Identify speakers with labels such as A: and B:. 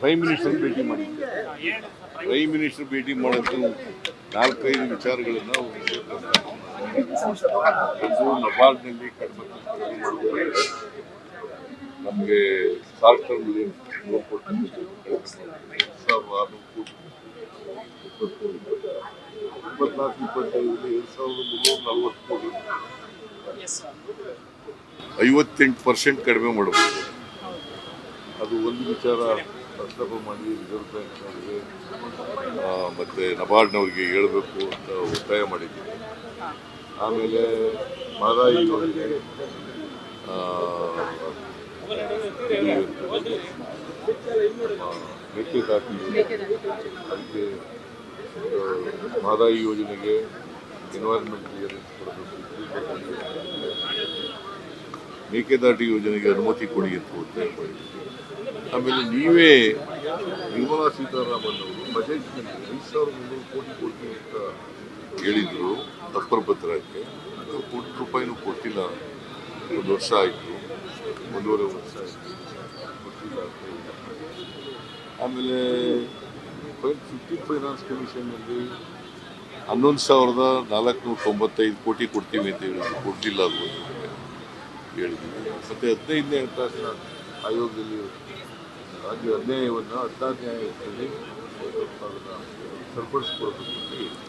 A: Prime minister ಭೇಟಿ ಮಾಡಿದ್ದೆ prime minister ಭೇಟಿ ಮಾಡೋದು ನಾಲ್ಕೈದು ವಿಚಾರಗಳನ್ನು. ಒಂದು ನಬಾರ್ಡ್ನಲ್ಲಿ ಕಡಿಮೆ ನಮಗೆ ಶಾರ್ಟ್ ಟರ್ಮ್ ಲೋನ್ ಕೊಡ್ತಿದ್ದು ಇಪ್ಪತ್ನಾಲ್ಕು ಇಪ್ಪತ್ತೈದರಲ್ಲಿ ಎರಡು ಸಾವಿರದ ಮುನ್ನೂರ ನಲವತ್ತು ಐವತ್ತೆಂಟು ಪರ್ಸೆಂಟ್ ಕಡಿಮೆ ಮಾಡಬೇಕು. ಅದು ಒಂದು ವಿಚಾರ ಪ್ರಸ್ತಾಪ ಮಾಡಿ ರಿಸರ್ವ್ ಬ್ಯಾಂಕ್ನವ್ರಿಗೆ ಮತ್ತು ನಬಾರ್ಡ್ನವ್ರಿಗೆ ಹೇಳಬೇಕು ಅಂತ ಒತ್ತಾಯ ಮಾಡಿದ್ದೀವಿ ಆಮೇಲೆ ಆ, ಮೇಕೆದಾಟು ಅದಕ್ಕೆ ಮಾದಾಯಿ ಯೋಜನೆಗೆ ಎನ್ವೈರ್ಮೆಂಟ್ ಕ್ಲಿಯರೆನ್ಸ್ ಕೊಡಬೇಕು. ಮೇಕೆದಾಟು ಯೋಜನೆಗೆ ಅನುಮತಿ ಕೊಡಿ ಅಂತ ಒತ್ತಾಯ ಆಮೇಲೆ ನೀವೇ ನಿರ್ಮಲಾ ಸೀತಾರಾಮನ್ ಅವರು ಬಜೆಟ್ನಲ್ಲಿ ಐದು ಸಾವಿರದ ಮುನ್ನೂರು ಕೋಟಿ ಕೊಡ್ತೀನಿ ಅಂತ ಹೇಳಿದರು ತಪ್ಪರ ಪತ್ರಕ್ಕೆ. ಅದು ಕೋಟಿ ರೂಪಾಯಿನೂ ಕೊಟ್ಟಿಲ್ಲ. ಒಂದು ವರ್ಷ ಆಯಿತು. ಒಂದೂವರೆ ವರ್ಷ ಆಯಿತು. ಕೊಟ್ಟಿಲ್ಲ. ಆಮೇಲೆ ಫಿಫ್ಟೀನ್ ಫೈನಾನ್ಸ್ ಕಮಿಷನ್ನಲ್ಲಿ ಹನ್ನೊಂದು ಸಾವಿರದ ನಾಲ್ಕುನೂರ ತೊಂಬತ್ತೈದು ಕೋಟಿ ಕೊಡ್ತೀವಿ ಅಂತ ಹೇಳಿದ್ರು. ಕೊಡಲಿಲ್ಲ ಅದು. ಹೇಳಿದ್ವಿ ಮತ್ತು ಹದಿನೈದನೇ ಹಣಕಾಸಿನ ಆಯೋಗದಲ್ಲಿ ರಾಜ್ಯ ಅನ್ಯಾಯವನ್ನು ಹದಿನಾರು ಆಯೋಗದಲ್ಲಿ ಸರಿಪಡಿಸ್ಕೊಳ್ಬೇಕು ಅಂತ ಹೇಳಿ